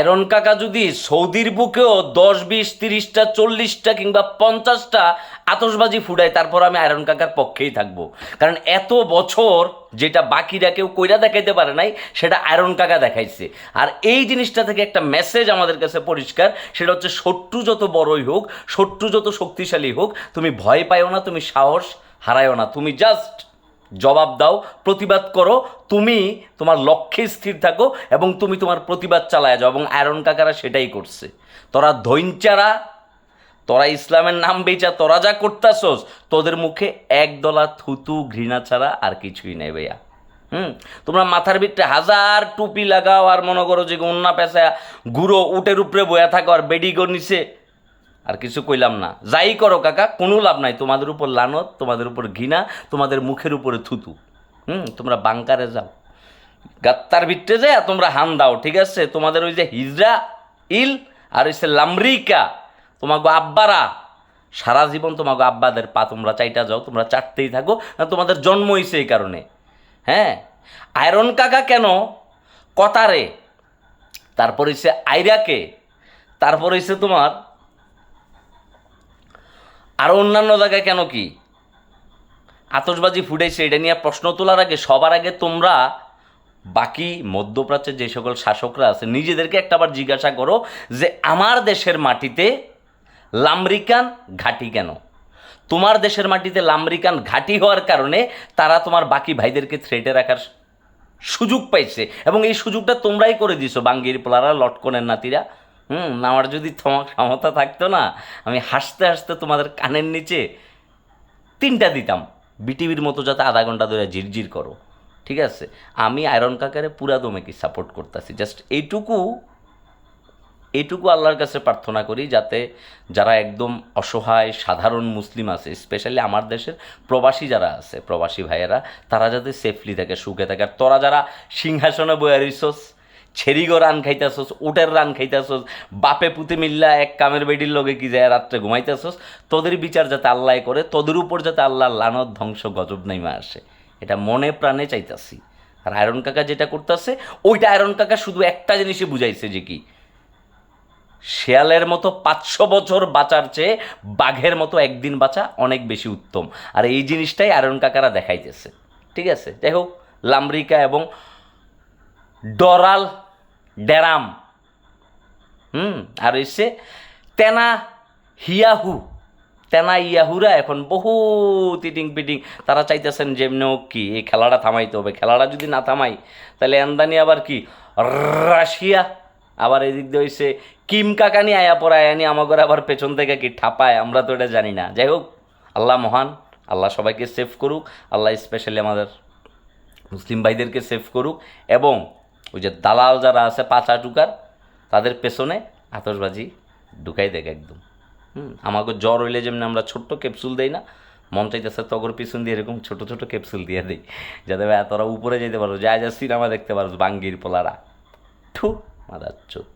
Iron কাকা যদি সৌদির বুকেও দশ, বিশ, তিরিশটা, চল্লিশটা কিংবা পঞ্চাশটা আতসবাজি ফুটায়, তারপর আমি আয়রন কাকার পক্ষেই থাকব। কারণ এত বছর যেটা বাকিরা কেউ কইরা দেখাইতে পারে নাই, সেটা আয়রন কাকা দেখাইছে। আর এই জিনিসটা থেকে একটা মেসেজ আমাদের কাছে পরিষ্কার, সেটা হচ্ছে শত্রু যত বড়ই হোক, শত্রু যত শক্তিশালী হোক, তুমি ভয় পাইও না, তুমি সাহস হারায়ও না, তুমি জাস্ট জবাব দাও, প্রতিবাদ করো, তুমি তোমার লক্ষ্যে স্থির থাকো এবং তুমি তোমার প্রতিবাদ চালায় যাও এবং আয়রন কাকারা সেটাই করছে। তোরা ধৈঞ্চারা তোরা ইসলামের নাম বেচা, তোরা যা করতাছস, তোদের মুখে এক দলা থুতু, ঘৃণা ছাড়া আর কিছুই নেই ভাইয়া। হুম? তোমরা মাথার ভিতরে হাজার টুপি লাগাও আর মনে করো যে উন্না পেঁচা গুঁড়ো উটের উপরে বয়া থাকো আর বেডিগো নিচে আর কিছু কইলাম না। যাই করো কাকা, কোনো লাভ নাই। তোমাদের উপর লানত, তোমাদের উপর ঘৃণা, তোমাদের মুখের উপরে থুতু। হুম, তোমরা বাংকারে যাও। গাত্তার ভিতরে যে তোমরা হান দাও, ঠিক আছে? তোমাদের ওই যে হিজরা, ইল আর হচ্ছে লামরিকা তোমাকে আব্বারা, সারা জীবন তোমাকে আব্বাদের পা তোমরা চাইটা যাও, তোমরা চাটতেই থাকো। না, তোমাদের জন্ম হয়েছে এই কারণে। হ্যাঁ? আয়রন কাকা কেন? কতারে। তারপর হচ্ছে আইরাকে। তারপর হচ্ছে তোমার আরও অন্যান্য জায়গায় কেন কি? আতসবাজি ফুটাইছে, এটা নিয়ে প্রশ্ন তোলার আগে, সবার আগে তোমরা বাকি মধ্যপ্রাচ্যের যে সকল শাসকরা আছে, নিজেদেরকে একটাবার জিজ্ঞাসা করো যে, আমার দেশের মাটিতে লামরিকান ঘাঁটি কেন? তোমার দেশের মাটিতে লামরিকান ঘাঁটি হওয়ার কারণে তারা তোমার বাকি ভাইদেরকে থ্রেটে রাখার সুযোগ পাইছে। এবং এই সুযোগটা তোমরাই করে দিছো, বাঙ্গির পোলারা, লটকনের নাতিরা। হুম, আমার যদি তোমার ক্ষমতা থাকতো না, আমি হাসতে হাসতে তোমাদের কানের নিচে তিনটা দিতাম। বিটিভির মতো যাতে আধা ঘণ্টা ধরে ঝিরঝির করো। ঠিক আছে? আমি আয়রন কাকারে পুরা দমে কি সাপোর্ট করতেছি। জাস্ট এইটুকু এইটুকু আল্লাহর কাছে প্রার্থনা করি যাতে যারা একদম অসহায়, সাধারণ মুসলিম আছে স্পেশালি আমার দেশের প্রবাসী যারা আছে, প্রবাসী ভাইয়েরা, তারা যাতে সেফলি থাকে, সুখে থাকে। আর তোরা যারা সিংহাসনে বয়ে রইছস ছেড়িগো রান খাইতেছস, উটের রান খাইতেছস, বাপে পুতে মিল্লা এক কামের বেডির লগে কি যায় রাত্রে ঘুমাইতেছস, তোদের বিচার যাতে আল্লাহ করে, তোদের উপর যাতে আল্লাহ লানত, ধ্বংস, গজব নাইমা আসে। এটা মনে প্রাণে চাইতাছি। আর আয়রন কাকা যেটা করতেছে, ওইটা আয়রন কাকা শুধু একটা জিনিসই বুঝাইছে যে কি, শেয়ালের মতো পাঁচশো বছর বাঁচার চেয়ে বাঘের মতো একদিন বাঁচা অনেক বেশি উত্তম। আর এই জিনিসটাই আয়রন কাকারা দেখাইতেছে। ঠিক আছে? যাই হোক, লামরিকা এবং ডরাল ডেরাম হুম, আর হচ্ছে তেনা হিয়াহু। তেনা ইয়াহুরা এখন বহু তিটিং পিটিং তারা চাইতেছেন যেমনি হোক কি, এই খেলাটা থামাইতে হবে। খেলাটা যদি না থামাই, তাহলে এন্দানি আবার কি? রাশিয়া, আবার এদিক দিয়ে হইছে কিম কাকানি আয়া পড়ায় আনি আমাকে আবার পেছন থেকে কি ঠাপায়? আমরা তো এটা জানি না। যাই হোক, আল্লাহ মহান, আল্লাহ সবাইকে সেভ করুক, আল্লাহ স্পেশালি আমাদের মুসলিম ভাইদেরকে সেভ করুক এবং ওই যে দালাল যারা আছে পাঁচা ঢুকার তাদের পেছনে আতসবাজি ঢুকাই দেখ একদম। হুম, আমাকে জ্বর হইলে যেমনি আমরা ছোট্ট ক্যাপসুল দেই না, মন চাইতেছে তগর পিছন দিয়ে এরকম ছোট ছোট ক্যাপসুল দিয়ে দিই, যাতে তোরা উপরে যেতে পারো, যা যা সিনেমা দেখতে পারো, বাঙ্গির পোলারা। ঠু মাদার চোখ।